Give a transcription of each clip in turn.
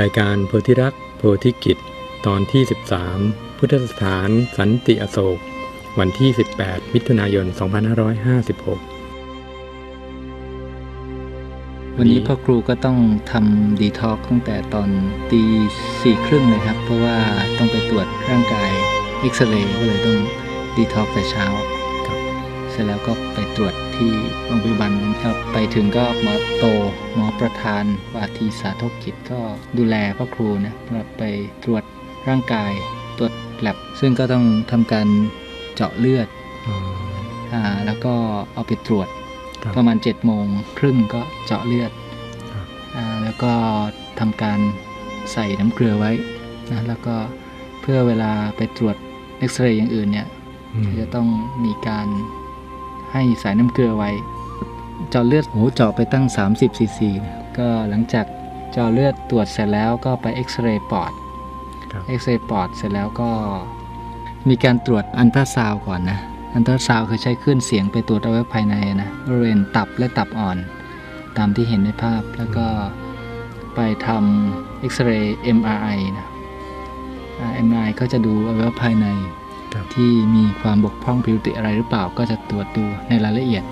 รายการโพธิรักโพธิกิจ ตอนที่ 13 พุทธสถานสันติอโศก วันที่ 18 มิถุนายน 2556 วันนี้พ่อครูก็ต้องทำดีท็อกตั้งแต่ตอนตีสี่ครึ่งนะครับ เพราะว่าต้องไปตรวจร่างกายเอ็กซเรย์ก็เลยต้องดีท็อกแต่เช้า เสร็จแล้วก็ไปตรวจที่โรงพยาบาลครับไปถึงก็หมอโตหมอประธานวาทีสาธกกิจก็ดูแลพ่อครูนะไปตรวจร่างกายตรวจแลบซึ่งก็ต้องทำการเจาะเลือดอ๋ออ่าแล้วก็เอาไปตรวจครับประมาณ7จ็ดโมงครึ่งก็เจาะเลือดครับอ่าแล้วก็ทำการใส่น้ำเกลือไว้นะแล้วก็เพื่อเวลาไปตรวจเอ็กซเรย์อย่างอื่นเนี่ยอืมจะต้องมีการ ให้สายน้ำเกลือไว้ เจาะเลือดโหเจาะไปตั้ง 30ซีซีนะก็หลังจากเจาะเลือดตรวจเสร็จแล้วก็ไปเอ็กซเรย์ปอดครับเอ็กซเรย์ปอดเสร็จแล้วก็มีการตรวจอันตราซาวด์ก่อนนะ อันตราซาวด์คือใช้คลื่นเสียงไปตรวจเอาไว้ภายในนะบริเวณตับและตับอ่อน ตามที่เห็นในภาพแล้วก็ไปทำเอ็กซเรย์ MRI นะอ่า MRI ก็จะดูอวัยวะภายในครับ ที่มีความบกพร่องผิดปกติอะไรหรือเปล่าก็จะตรวจดูในรายละเอียด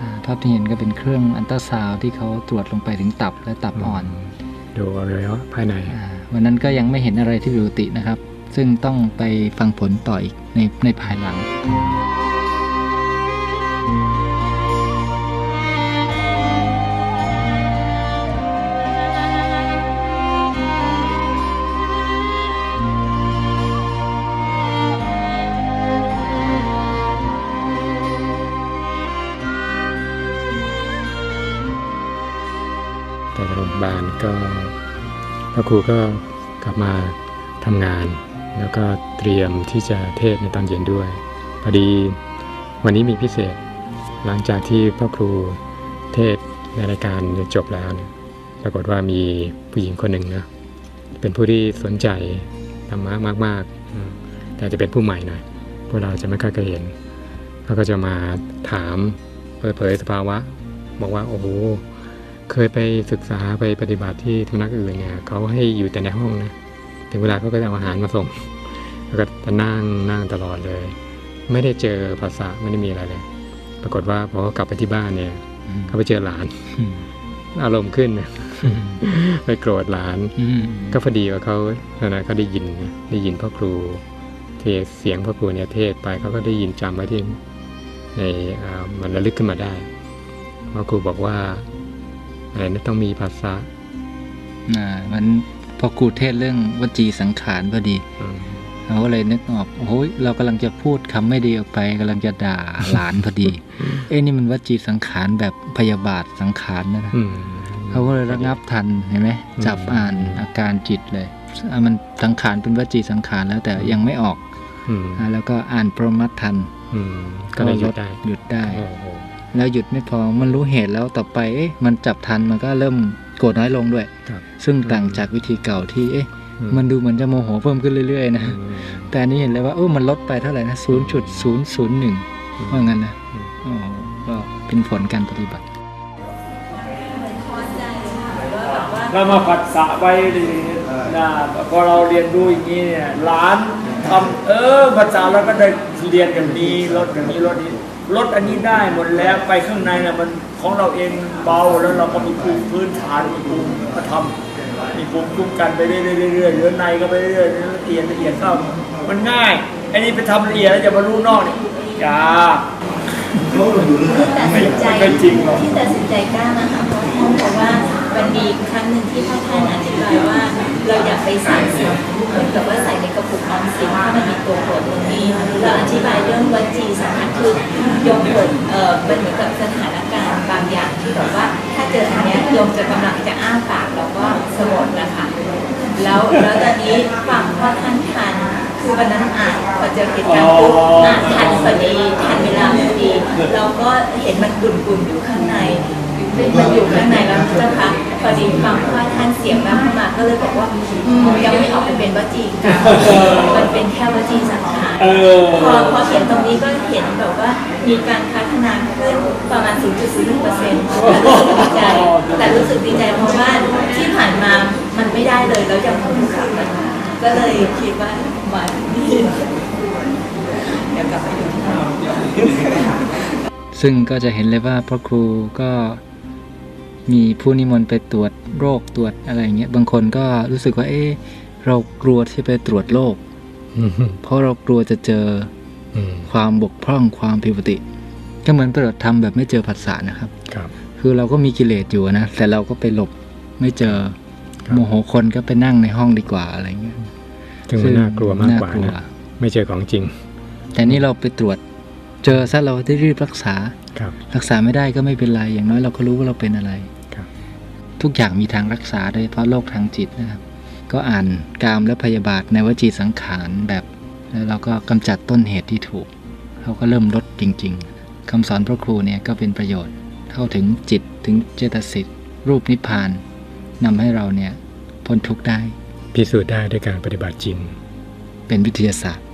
อ่าภาพที่เห็นก็เป็นเครื่องอันตราซาวด์ที่เขาตรวจลงไปถึงตับและตับอ่อน ดูอวัยวะภายในอ่าวันนั้นก็ยังไม่เห็นอะไรที่ผิดปกตินะครับ ซึ่งต้องไปฟังผลต่ออีกในในภายหลัง แต่โรงพยาบาลก็พระครูก็กลับมาทำงาน แล้วก็เตรียมที่จะเทศในตอนเย็นด้วยพอดีวันนี้มีพิเศษ หลังจากที่พ่อครูเทศในรายการจบแล้วปรากฏว่ามีผู้หญิงคนหนึ่งนะเป็นผู้ที่สนใจธรรมะมาก ๆ แต่จะเป็นผู้ใหม่หน่อยพวกเราจะไม่ค่อยเคยเห็นเขาก็จะมาถามเปิดเผยสภาวะ บอกว่าโอ้โห เคยไปศึกษาไปปฏิบัติที่สำนักอื่นเนี่ยเขาให้อยู่แต่ในห้องนะถึงเวลาเขาก็จะเอาอาหารมาส่งแล้วก็จะนั่งนั่งตลอดเลย ไม่ได้เจอภาษาไม่ได้มีอะไรเลย ปรากฏว่าพอเขากลับไปที่บ้านเนี่ยเขาไปเจอหลานอารมณ์ขึ้นไปโกรธหลาน ก็พอดีว่าเขาตอนนั้นเขาได้ยินได้ยินพ่อครู เทศเสียงพ่อครูเนี่ยเทศไปเขาก็ได้ยินจำไว้ที่ในมันระลึกขึ้นมาได้พ่อครูบอกว่า อะไรนะต้องมีภาษาอ่ามันพอครูเทศเรื่องวจีสังขารพอดีอืมเราก็เลยนึกออกโอ้ยเรากำลังจะพูดคำไม่ดีออกไปกำลังจะด่าหลานพอดี เอ้นี่มันวจีสังขารแบบพยาบาทสังขารนะนะอืมเขาก็เลยระงับทันเห็นไหมอืมจับอ่านอาการจิตเลยอะมันสังขารเป็นวจีสังขารแล้วแต่ยังไม่ออกอืมอะแล้วก็อ่านปรมัตถ์ทันอืมก็เลยหยุดได้หยุดได้โอ้โห แล้วหยุดไม่พอมันรู้เหตุแล้วต่อไปเอ๊ะมันจับทันมันก็เริ่มโกรธน้อยลงด้วยครับซึ่งต่างจากวิธีเก่าที่เอ๊ะอืมันดูเหมือนจะโมโหเพิ่มขึ้นเรื่อยๆนะอืมแต่อันนี้เห็นเลยว่าเออมันลดไปเท่าไหร่นะศูนย์จุดศูนย์ศูนย์หนึ่งว่างั้นนะอืมอ๋อก็เป็นผลการปฏิบัติ เรามาผัดสะไปเลยนะพอเราเรียนรู้อย่างนี้เนี่ยหลาน ทำเออภาษาเราก็ได้เรียนอย่างนี้ลดอย่างนี้ลดนี้ลดอันนี้ได้หมดแล้วไปข้างในน่ะมันของเราเองเบาแล้วเราก็มีภูมิพื้นฐานมีภูมิมาทำมีภูมิคุ้มกันไปเรื่อยๆเรื่อยๆเหลือยในก็ไปเรื่อยๆละเอียดละเอียดเข้ามันง่ายอันนี้ไปทำละเอียดแล้วจะมารู้นอกเนี่ยยากตัดสินใจที่ตัดสินใจกล้านะคะเพราะเพราะว่า มันมีครั้งหนึ่งที่พระท่านอธิบายว่า เราอยากไปใส่สิ่งเหมือนกับว่าใส่ในกระปุกออมสินถ้ามันมีตัวโปรดตรงนี้เราอธิบายเรื่องวัจีสำคัญคือยมเกิดเอ่อเป็นเหมือนกับสถานการณ์บางอย่างที่แบบว่า ถ้าเจออันเนี้ยยมจะกำลังจะอ้าปากแล้วก็สะบดนะคะแล้วแล้วตอนนี้ฟังพ่อท่านทันคือวันนั้นอ่านพอเจอเหตุการณ์ปุ๊บอ่านทันพอดีทันเวลาพอดีเราก็เห็นมันกุ่นๆอยู่ข้างใน มันอยู่ข้างในแล้วเจ้าคะพอดีฟังพ่อท่านเสียงแววเข้ามาก็เลยบอกว่าอืมยังไม่ออกไปเป็นวจีกันมันเป็นแค่วจีสังขาร เออ พอพอเห็นตรงนี้ก็เห็นแบบว่ามีการพัฒนาขึ้นประมาณ 0.01เปอร์เซ็นต์แต่รู้สึกดีใจ แต่รู้สึกดีใจเพราะว่าที่ผ่านมามันไม่ได้เลยแล้วยังต้องกลับมาก็เลยคิดว่ามานี่เดี๋ยวกลับไปดูที่บ้านซึ่งก็จะเห็นเลยว่าพระครูก็ มีผู้นิมนต์ไปตรวจโรคตรวจอะไรอย่างเงี้ยบางคนก็รู้สึกว่า เอ๊ะเรากลัวที่ไปตรวจโรคอืมเพราะเรากลัวจะเจออืมความบกพร่องความผิดปกติ ก็เหมือนปฏิบัติธรรมแบบไม่เจอผัสสะนะครับ ครับ คือเราก็มีกิเลสอยู่นะแต่เราก็ไปหลบไม่เจอครับโมโหคนก็ไปนั่งในห้องดีกว่าอะไรเงี้ยซึ่งมันน่ากลัวมากกว่าน่ลันะไม่เจอของจริง แต่นี่เราไปตรวจ เจอซะเราได้รีบรักษาค รับรักษาไม่ได้ก็ไม่เป็นไร อย่างน้อยเราก็รู้ว่าเราเป็นอะไรครับทุกอย่างมีทางรักษาโดยเฉพาะโรคทางจิตนะครับ ก็อ่านกามและพยาบาทในวจีสังขารแบบแล้วเราก็กำจัดต้นเหตุที่ถูกเขาก็เริ่มลดจริง ๆคำสอนพระครูเนี่ยก็เป็นประโยชน์ เข้าถึงจิตถึงเจตสิกรูปนิพพานนำให้เราเนี่ยพ้นทุกข์ได้ พิสูจน์ได้ด้วยการปฏิบัติจริง เป็นวิทยาศาสตร์ครับ